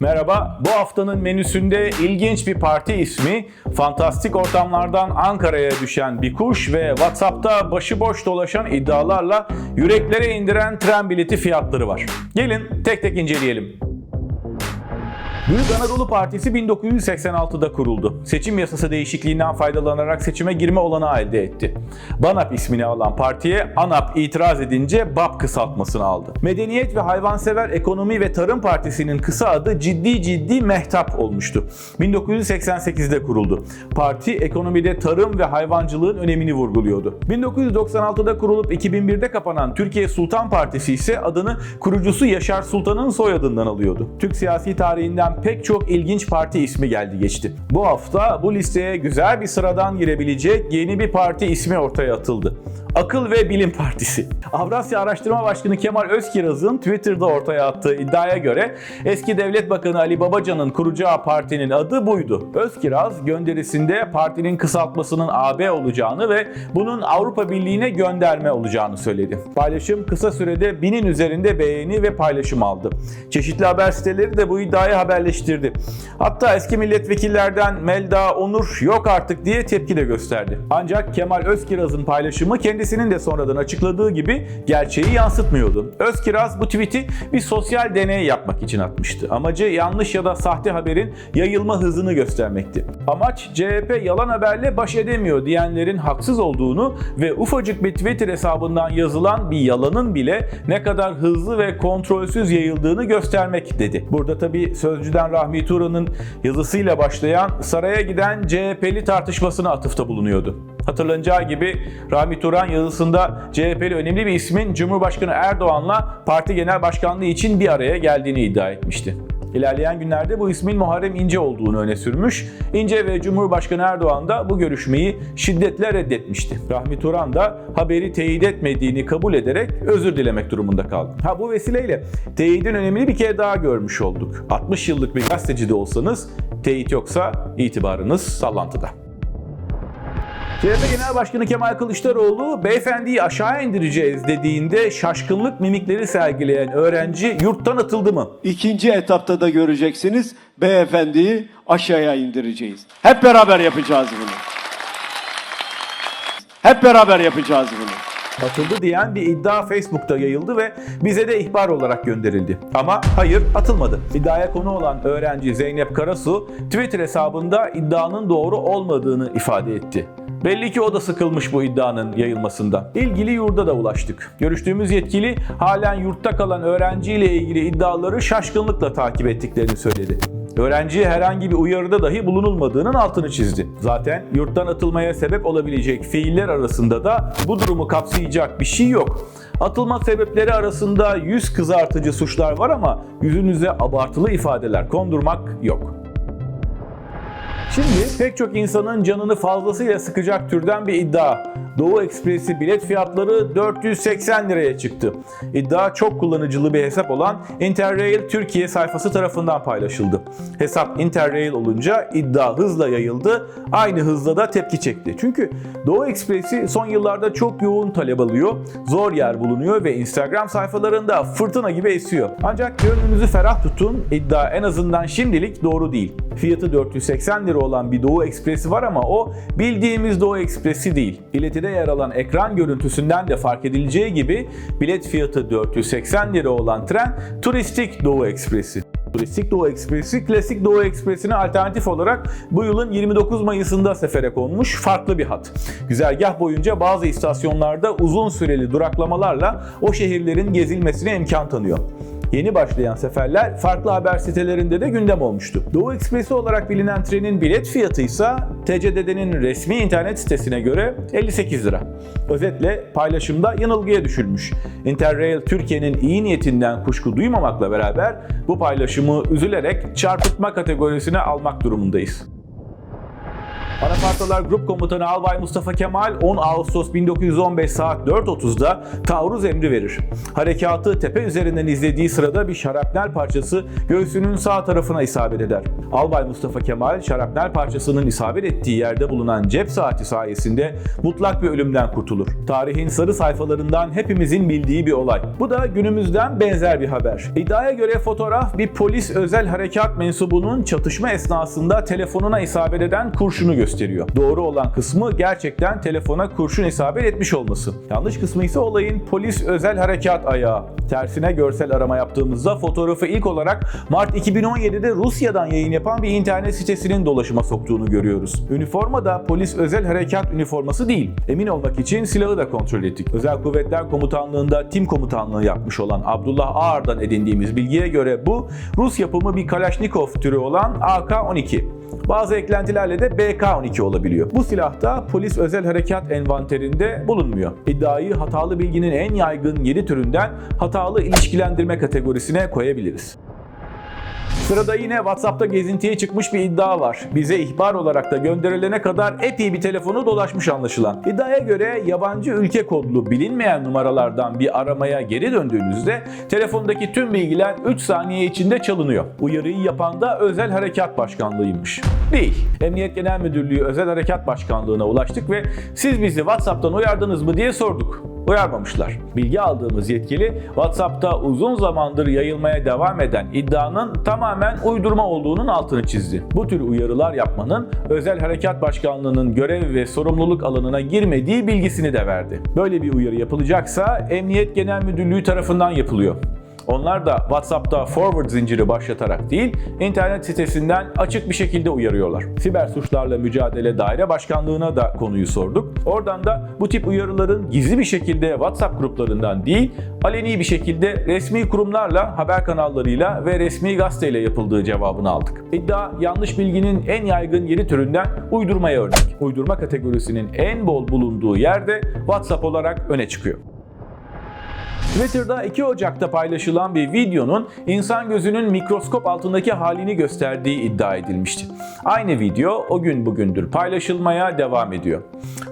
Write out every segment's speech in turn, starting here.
Merhaba, bu haftanın menüsünde ilginç bir parti ismi, fantastik ortamlardan Ankara'ya düşen bir kuş ve WhatsApp'ta başıboş dolaşan iddialarla yüreklere indiren tren bileti fiyatları var. Gelin tek tek inceleyelim. Büyük Anadolu Partisi 1986'da kuruldu. Seçim yasası değişikliğinden faydalanarak seçime girme olanağı elde etti. BANAP ismini alan partiye ANAP itiraz edince BAP kısaltmasını aldı. Medeniyet ve Hayvansever Ekonomi ve Tarım Partisi'nin kısa adı ciddi ciddi mehtap olmuştu. 1988'de kuruldu. Parti ekonomide tarım ve hayvancılığın önemini vurguluyordu. 1996'da kurulup 2001'de kapanan Türkiye Sultan Partisi ise adını kurucusu Yaşar Sultan'ın soyadından alıyordu. Türk siyasi tarihinden pek çok ilginç parti ismi geldi geçti. Bu hafta bu listeye güzel bir sıradan girebilecek yeni bir parti ismi ortaya atıldı. Akıl ve Bilim Partisi. Avrasya Araştırma Başkanı Kemal Özkiraz'ın Twitter'da ortaya attığı iddiaya göre eski Devlet Bakanı Ali Babacan'ın kuracağı partinin adı buydu. Özkiraz gönderisinde partinin kısaltmasının AB olacağını ve bunun Avrupa Birliği'ne gönderme olacağını söyledi. Paylaşım kısa sürede binin üzerinde beğeni ve paylaşım aldı. Çeşitli haber siteleri de bu iddiayı haberleştirdi. Hatta eski milletvekillerden Melda Onur yok artık diye tepki de gösterdi. Ancak Kemal Özkiraz'ın paylaşımı kendisinin de sonradan açıkladığı gibi gerçeği yansıtmıyordu. Özkiraz bu tweet'i bir sosyal deney yapmak için atmıştı. Amacı yanlış ya da sahte haberin yayılma hızını göstermekti. Amaç CHP yalan haberle baş edemiyor diyenlerin haksız olduğunu ve ufacık bir Twitter hesabından yazılan bir yalanın bile ne kadar hızlı ve kontrolsüz yayıldığını göstermek dedi. Burada tabi sözcüden Rahmi Turan'ın yazısıyla başlayan saraya giden CHP'li tartışmasına atıfta bulunuyordu. Hatırlanacağı gibi Rahmi Turan yazısında CHP'li önemli bir ismin Cumhurbaşkanı Erdoğan'la parti genel başkanlığı için bir araya geldiğini iddia etmişti. İlerleyen günlerde bu ismin Muharrem İnce olduğunu öne sürmüş. İnce ve Cumhurbaşkanı Erdoğan da bu görüşmeyi şiddetle reddetmişti. Rahmi Turan da haberi teyit etmediğini kabul ederek özür dilemek durumunda kaldı. Ha bu vesileyle teyidin önemini bir kere daha görmüş olduk. 60 yıllık bir gazeteci de olsanız teyit yoksa itibarınız sallantıda. CHP Genel Başkanı Kemal Kılıçdaroğlu beyefendiyi aşağı indireceğiz dediğinde şaşkınlık mimikleri sergileyen öğrenci yurttan atıldı mı? İkinci etapta da göreceksiniz beyefendiyi aşağıya indireceğiz. Hep beraber yapacağız bunu. Hep beraber yapacağız bunu. Atıldı diyen bir iddia Facebook'ta yayıldı ve bize de ihbar olarak gönderildi. Ama hayır atılmadı. İddiaya konu olan öğrenci Zeynep Karasu Twitter hesabında iddianın doğru olmadığını ifade etti. Belli ki o da sıkılmış bu iddianın yayılmasında. İlgili yurda da ulaştık. Görüştüğümüz yetkili halen yurtta kalan öğrenciyle ilgili iddiaları şaşkınlıkla takip ettiklerini söyledi. Öğrenciye herhangi bir uyarıda dahi bulunulmadığının altını çizdi. Zaten yurttan atılmaya sebep olabilecek fiiller arasında da bu durumu kapsayacak bir şey yok. Atılma sebepleri arasında yüz kızartıcı suçlar var ama yüzünüze abartılı ifadeler kondurmak yok. Şimdi pek çok insanın canını fazlasıyla sıkacak türden bir iddia. Doğu Ekspresi bilet fiyatları 480 liraya çıktı. İddia çok kullanıcılı bir hesap olan Interrail Türkiye sayfası tarafından paylaşıldı. Hesap Interrail olunca iddia hızla yayıldı, aynı hızla da tepki çekti. Çünkü Doğu Ekspresi son yıllarda çok yoğun talep alıyor, zor yer bulunuyor ve Instagram sayfalarında fırtına gibi esiyor. Ancak gönlünüzü ferah tutun, iddia en azından şimdilik doğru değil. Fiyatı 480 lira olan bir Doğu Ekspresi var ama o bildiğimiz Doğu Ekspresi değil. Biletide yer alan ekran görüntüsünden de fark edileceği gibi bilet fiyatı 480 lira olan tren turistik Doğu Ekspresi. Turistik Doğu Ekspresi, Klasik Doğu Ekspresi'ne alternatif olarak bu yılın 29 Mayıs'ında sefere konmuş farklı bir hat. Güzergah boyunca bazı istasyonlarda uzun süreli duraklamalarla o şehirlerin gezilmesine imkan tanıyor. Yeni başlayan seferler farklı haber sitelerinde de gündem olmuştu. Doğu Ekspresi olarak bilinen trenin bilet fiyatı ise TCDD'nin resmi internet sitesine göre 58 lira. Özetle paylaşımda yanılgıya düşülmüş. Interrail Türkiye'nin iyi niyetinden kuşku duymamakla beraber bu paylaşımı üzülerek çarpıtma kategorisine almak durumundayız. Anafartalar Grup Komutanı Albay Mustafa Kemal 10 Ağustos 1915 saat 4.30'da taarruz emri verir. Harekatı tepe üzerinden izlediği sırada bir şarapnel parçası göğsünün sağ tarafına isabet eder. Albay Mustafa Kemal şarapnel parçasının isabet ettiği yerde bulunan cep saati sayesinde mutlak bir ölümden kurtulur. Tarihin sarı sayfalarından hepimizin bildiği bir olay. Bu da günümüzden benzer bir haber. İddiaya göre fotoğraf bir polis özel harekat mensubunun çatışma esnasında telefonuna isabet eden kurşunu gösteriyor. Doğru olan kısmı gerçekten telefona kurşun isabet etmiş olması. Yanlış kısmı ise olayın polis özel harekat ayağı. Tersine görsel arama yaptığımızda fotoğrafı ilk olarak Mart 2017'de Rusya'dan yayın yapan bir internet sitesinin dolaşıma soktuğunu görüyoruz. Üniforma da polis özel harekat üniforması değil. Emin olmak için silahı da kontrol ettik. Özel Kuvvetler Komutanlığı'nda tim komutanlığı yapmış olan Abdullah Ağar'dan edindiğimiz bilgiye göre bu Rus yapımı bir Kalashnikov türü olan AK-12. Bazı eklentilerle de BK-12 olabiliyor. Bu silah da polis özel harekat envanterinde bulunmuyor. İddiayı hatalı bilginin en yaygın 7 türünden hatalı ilişkilendirme kategorisine koyabiliriz. Sırada yine WhatsApp'ta gezintiye çıkmış bir iddia var. Bize ihbar olarak da gönderilene kadar epey bir telefonu dolaşmış anlaşılan. İddiaya göre yabancı ülke kodlu bilinmeyen numaralardan bir aramaya geri döndüğünüzde telefondaki tüm bilgiler 3 saniye içinde çalınıyor. Uyarıyı yapan da Özel Harekat Başkanlığı'ymış. Değil. Emniyet Genel Müdürlüğü Özel Harekat Başkanlığı'na ulaştık ve siz bizi WhatsApp'tan uyardınız mı diye sorduk uyarmamışlar. Bilgi aldığımız yetkili WhatsApp'ta uzun zamandır yayılmaya devam eden iddianın tamamen uydurma olduğunun altını çizdi. Bu tür uyarılar yapmanın Özel Harekat Başkanlığı'nın görev ve sorumluluk alanına girmediği bilgisini de verdi. Böyle bir uyarı yapılacaksa Emniyet Genel Müdürlüğü tarafından yapılıyor. Onlar da WhatsApp'ta forward zinciri başlatarak değil, internet sitesinden açık bir şekilde uyarıyorlar. Siber suçlarla mücadele daire başkanlığına da konuyu sorduk. Oradan da bu tip uyarıların gizli bir şekilde WhatsApp gruplarından değil, aleni bir şekilde resmi kurumlarla, haber kanallarıyla ve resmi gazeteyle yapıldığı cevabını aldık. İddia yanlış bilginin en yaygın yeri türünden uydurmaya örnek. Uydurma kategorisinin en bol bulunduğu yerde WhatsApp olarak öne çıkıyor. Twitter'da 2 Ocak'ta paylaşılan bir videonun insan gözünün mikroskop altındaki halini gösterdiği iddia edilmişti. Aynı video o gün bugündür paylaşılmaya devam ediyor.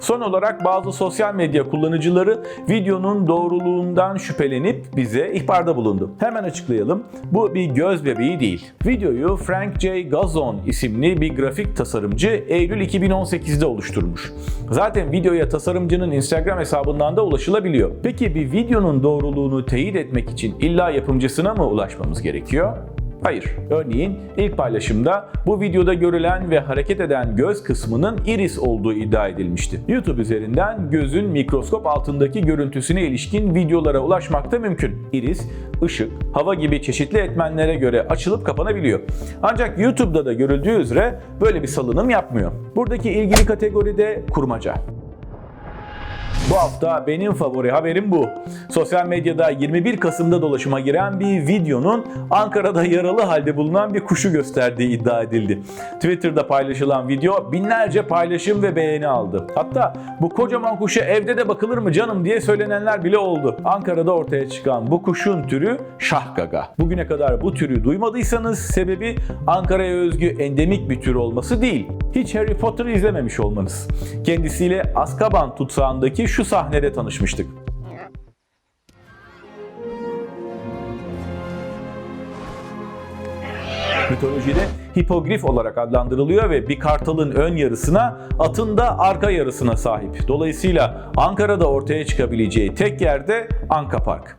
Son olarak bazı sosyal medya kullanıcıları videonun doğruluğundan şüphelenip bize ihbarda bulundu. Hemen açıklayalım. Bu bir göz bebeği değil. Videoyu Frank J. Gazon isimli bir grafik tasarımcı Eylül 2018'de oluşturmuş. Zaten videoya tasarımcının Instagram hesabından da ulaşılabiliyor. Peki bir videonun doğruluğunu teyit etmek için illa yapımcısına mı ulaşmamız gerekiyor? Hayır. Örneğin ilk paylaşımda bu videoda görülen ve hareket eden göz kısmının iris olduğu iddia edilmişti. YouTube üzerinden gözün mikroskop altındaki görüntüsüne ilişkin videolara ulaşmak da mümkün. Iris, ışık, hava gibi çeşitli etmenlere göre açılıp kapanabiliyor. Ancak YouTube'da da görüldüğü üzere böyle bir salınım yapmıyor. Buradaki ilgili kategoride kurmaca. Bu hafta benim favori haberim bu. Sosyal medyada 21 Kasım'da dolaşıma giren bir videonun Ankara'da yaralı halde bulunan bir kuşu gösterdiği iddia edildi. Twitter'da paylaşılan video binlerce paylaşım ve beğeni aldı. Hatta bu kocaman kuşa evde de bakılır mı canım diye söylenenler bile oldu. Ankara'da ortaya çıkan bu kuşun türü şahgaga. Bugüne kadar bu türü duymadıysanız sebebi Ankara'ya özgü endemik bir tür olması değil. Hiç Harry Potter'ı izlememiş olmanız. Kendisiyle Azkaban tutsağındaki şu sahnede tanışmıştık. Mitolojide hipogrif olarak adlandırılıyor ve bir kartalın ön yarısına, atın da arka yarısına sahip. Dolayısıyla Ankara'da ortaya çıkabileceği tek yerde Anka Park.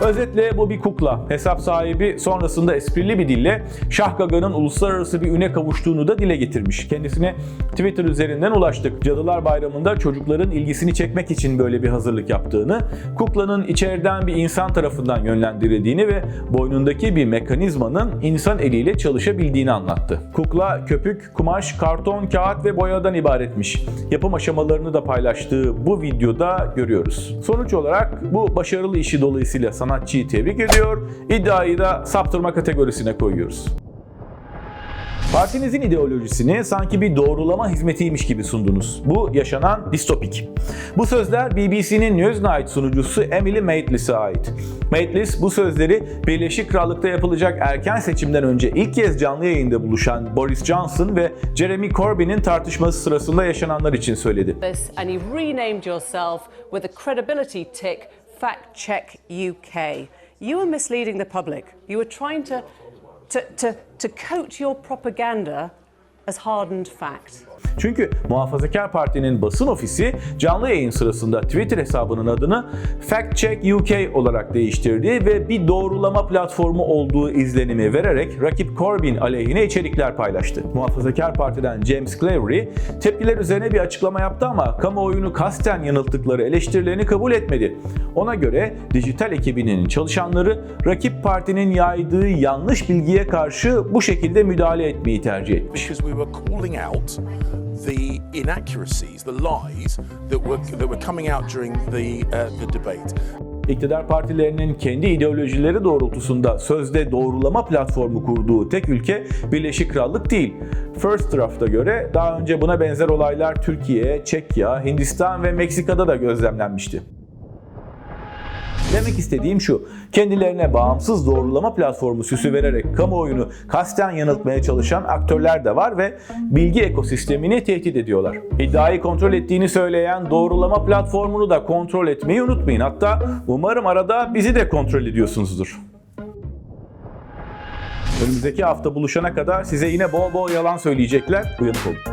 Özetle bu bir kukla. Hesap sahibi sonrasında esprili bir dille Şahgaga'nın uluslararası bir üne kavuştuğunu da dile getirmiş. Kendisine Twitter üzerinden ulaştık. Cadılar Bayramı'nda çocukların ilgisini çekmek için böyle bir hazırlık yaptığını, kuklanın içeriden bir insan tarafından yönlendirildiğini ve boynundaki bir mekanizmanın insan eliyle çalışabildiğini anlattı. Kukla köpük, kumaş, karton, kağıt ve boyadan ibaretmiş. Yapım aşamalarını da paylaştığı bu videoda görüyoruz. Sonuç olarak bu başarılı işi dolayısıyla sanatçıyı tebrik ediyor, iddiayı da saptırma kategorisine koyuyoruz. Partinizin ideolojisini sanki bir doğrulama hizmetiymiş gibi sundunuz. Bu yaşanan distopik. Bu sözler BBC'nin Newsnight sunucusu Emily Maitlis'e ait. Maitlis bu sözleri Birleşik Krallık'ta yapılacak erken seçimden önce ilk kez canlı yayında buluşan Boris Johnson ve Jeremy Corbyn'in tartışması sırasında yaşananlar için söyledi. and you renamed yourself with a credibility tick Fact Check UK. You were misleading the public. You were trying to, to, to, to coat your propaganda as hardened fact. Çünkü Muhafazakar Parti'nin basın ofisi canlı yayın sırasında Twitter hesabının adını Fact Check UK olarak değiştirdi ve bir doğrulama platformu olduğu izlenimi vererek rakip Corbyn aleyhine içerikler paylaştı. Muhafazakar Parti'den James Cleverly tepkiler üzerine bir açıklama yaptı ama kamuoyunu kasten yanılttıkları eleştirilerini kabul etmedi. Ona göre dijital ekibinin çalışanları rakip partinin yaydığı yanlış bilgiye karşı bu şekilde müdahale etmeyi tercih etmiş. The inaccuracies, the lies that were that were coming out during the uh, the debate. İktidar partilerinin kendi ideolojileri doğrultusunda sözde doğrulama platformu kurduğu tek ülke Birleşik Krallık değil. First Draft'a göre daha önce buna benzer olaylar Türkiye, Çekya, Hindistan ve Meksika'da da gözlemlenmişti. Demek istediğim şu, kendilerine bağımsız doğrulama platformu süsü vererek kamuoyunu kasten yanıltmaya çalışan aktörler de var ve bilgi ekosistemini tehdit ediyorlar. İddiayı kontrol ettiğini söyleyen doğrulama platformunu da kontrol etmeyi unutmayın. Hatta umarım arada bizi de kontrol ediyorsunuzdur. Önümüzdeki hafta buluşana kadar size yine bol bol yalan söyleyecekler. Uyanık olun.